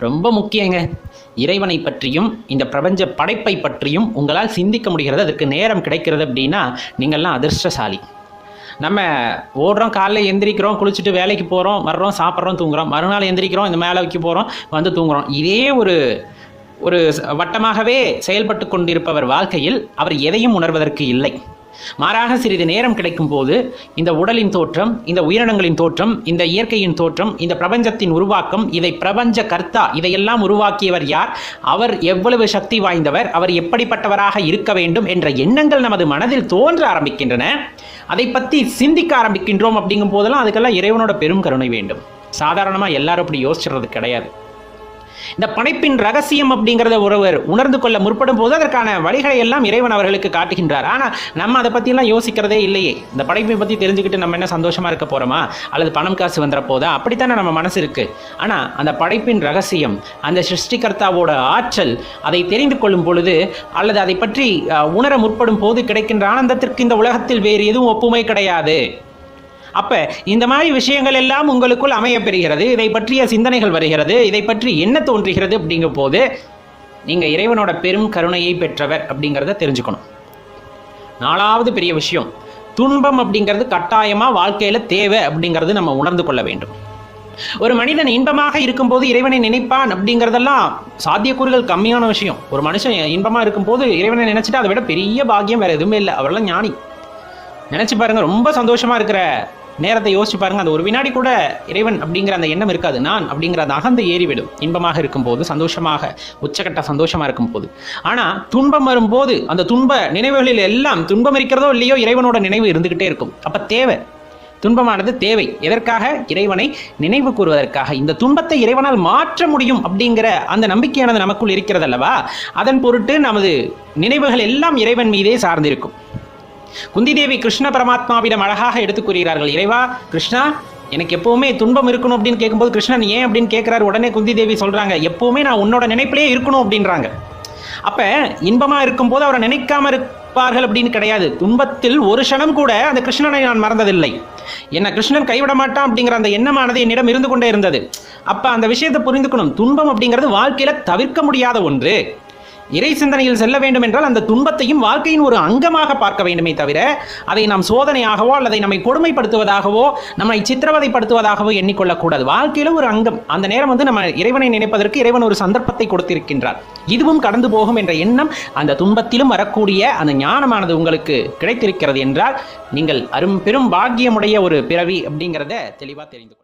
ரொம்ப முக்கியங்க. இறைவனை பற்றியும் இந்த பிரபஞ்ச படைப்பை பற்றியும் உங்களால் சிந்திக்க முடிகிறது? அதற்கு நேரம் கிடைக்கிறது அப்படின்னா நீங்கள்லாம் அதிர்ஷ்டசாலி. நம்ம ஓடுறோம் காலைல எந்திரிக்கிறோம் குளிச்சுட்டு வேலைக்கு போகிறோம் வர்றோம் சாப்பிட்றோம் தூங்குறோம். மறுநாள் எந்திரிக்கிறோம் இந்த மேலே வைக்க போகிறோம் வந்து தூங்குறோம். இதே ஒரு ஒரு வட்டமாகவே செயல்பட்டு கொண்டிருப்பவர் வாழ்க்கையில் அவர் எதையும் உணர்வதற்கு இல்லை. மாறாக சிறிது நேரம் கிடைக்கும் போது இந்த உடலின் தோற்றம் இந்த உயிரினங்களின் தோற்றம் இந்த இயற்கையின் தோற்றம் இந்த பிரபஞ்சத்தின் உருவாக்கம் இதை பிரபஞ்ச கர்த்தா இதையெல்லாம் உருவாக்கியவர் யார்? அவர் எவ்வளவு சக்தி வாய்ந்தவர் அவர் எப்படிப்பட்டவராக இருக்க வேண்டும் என்ற எண்ணங்கள் நமது மனதில் தோன்ற ஆரம்பிக்கின்றன. அதை பற்றி சிந்திக்க ஆரம்பிக்கின்றோம் அப்படிங்கும் போதெல்லாம் அதுக்கெல்லாம் இறைவனோட பெரும் கருணை வேண்டும். சாதாரணமாக எல்லாரும் அப்படி யோசிச்சுறது கிடையாது. இந்த படைப்பின் ரகசியம் அப்படிங்கிறத ஒருவர் உணர்ந்து கொள்ள முற்படும் போது அதற்கான வழிகளை எல்லாம் இறைவன் அவர்களுக்கு காட்டுகின்றார். ஆனால் நம்ம அதை பற்றிலாம் யோசிக்கிறதே இல்லையே. இந்த படைப்பை பற்றி தெரிஞ்சுக்கிட்டு நம்ம என்ன சந்தோஷமாக இருக்க போகிறோமா அல்லது பணம் காசு வந்துற போதா? அப்படித்தானே நம்ம மனசு இருக்கு. ஆனால் அந்த படைப்பின் ரகசியம் அந்த சிருஷ்டிகர்த்தாவோட ஆற்றல் அதை தெரிந்து கொள்ளும் பொழுது அல்லது அதை பற்றி அஹ், உணர முற்படும் போது கிடைக்கின்ற ஆனந்தத்திற்கு இந்த உலகத்தில் வேறு எதுவும் ஒப்புமை கிடையாது. அப்ப இந்த மாதிரி விஷயங்கள் எல்லாம் உங்களுக்குள் அமைய பெறுகிறது இதை பற்றிய சிந்தனைகள் வருகிறது. இதை பற்றி என்ன தோன்றுகிறது அப்படிங்கும் போது நீங்க இறைவனோட பெரும் கருணையை பெற்றவர் அப்படிங்கிறத தெரிஞ்சுக்கணும். நாலாவது பெரிய விஷயம் துன்பம் அப்படிங்கிறது கட்டாயமா வாழ்க்கையில தேவை அப்படிங்கிறது நம்ம உணர்ந்து கொள்ள வேண்டும். ஒரு மனிதன் இன்பமாக இருக்கும்போது இறைவனை நினைப்பான் அப்படிங்கிறதெல்லாம் சாத்தியக்கூறுகள் கம்மியான விஷயம். ஒரு மனுஷன் இன்பமா இருக்கும்போது இறைவனை நினைச்சிட்டு அதை விட பெரிய பாக்கியம் வேற எதுவுமே இல்லை. அவரெல்லாம் ஞானி. நினைச்சு பாருங்க ரொம்ப சந்தோஷமா இருக்கிற நேரத்தை யோசிச்சு பாருங்க. அந்த ஒரு வினாடி கூட இறைவன் அப்படிங்கிற அந்த எண்ணம் இருக்காது. நான் அப்படிங்கிற அந்த அகந்து ஏறிவிடும். இன்பமாக இருக்கும்போது சந்தோஷமாக உச்சக்கட்ட சந்தோஷமா இருக்கும்போது. ஆனா துன்பம் வரும்போது அந்த துன்ப நினைவுகளில் எல்லாம் துன்பம் இருக்கிறதோ இல்லையோ இறைவனோட நினைவு இருந்துகிட்டே இருக்கும். அப்ப தேவை. துன்பமானது தேவை. எதற்காக? இறைவனை நினைவு கூறுவதற்காக. இந்த துன்பத்தை இறைவனால் மாற்ற முடியும் அப்படிங்கிற அந்த நம்பிக்கையானது நமக்குள் இருக்கிறதல்லவா? அதன் பொருட்டு நமது நினைவுகள் எல்லாம் இறைவன் மீதே சார்ந்திருக்கும். குந்தி தேவி கிருஷ்ண பரமாத்மாவிடம் அழகாக எடுத்துக் கூறுகிறார்கள். இறைவா கிருஷ்ணா எனக்கு எப்பவுமே துன்பம் இருக்கணும் அப்படின்னு கேட்கும்போது கிருஷ்ணன் ஏன் அப்படின்னு கேட்குறாரு? உடனே குந்தி தேவி சொல்றாங்க எப்பவுமே நான் உன்னோட நினைப்பிலே இருக்கணும் அப்படின்றாங்க. அப்ப இன்பமா இருக்கும்போது அவரை நினைக்காம இருப்பார்கள் அப்படின்னு கிடையாது. துன்பத்தில் ஒரு க்ஷணம் கூட அந்த கிருஷ்ணனை நான் மறந்ததில்லை. என்ன கிருஷ்ணன் கைவிட மாட்டான் அப்படிங்கிற அந்த எண்ணமானது என்னிடம் இருந்து கொண்டே இருந்தது. அப்ப அந்த விஷயத்தை புரிந்துக்கணும். துன்பம் அப்படிங்கிறது வாழ்க்கையில தவிர்க்க முடியாத ஒன்று. இறை சிந்தனையில் செல்ல வேண்டும் என்றால் அந்த துன்பத்தையும் வாழ்க்கையின் ஒரு அங்கமாக பார்க்க வேண்டுமே தவிர அதை நாம் சோதனையாகவோ அல்லது நம்மை கொடுமைப்படுத்துவதாகவோ நம்மை சித்திரவதைப்படுத்துவதாகவோ எண்ணிக்கொள்ளக்கூடாது. வாழ்க்கையிலும் ஒரு அங்கம். அந்த நேரம் வந்து நம்ம இறைவனை நினைப்பதற்கு இறைவன் ஒரு சந்தர்ப்பத்தை கொடுத்திருக்கின்றார். இதுவும் கடந்து போகும் என்ற எண்ணம் அந்த துன்பத்திலும் வரக்கூடிய அந்த ஞானமானது உங்களுக்கு கிடைத்திருக்கிறது என்றால் நீங்கள் அரும் பெரும் பாக்கியமுடைய ஒரு பிறவி அப்படிங்கிறத தெளிவாக தெரிந்து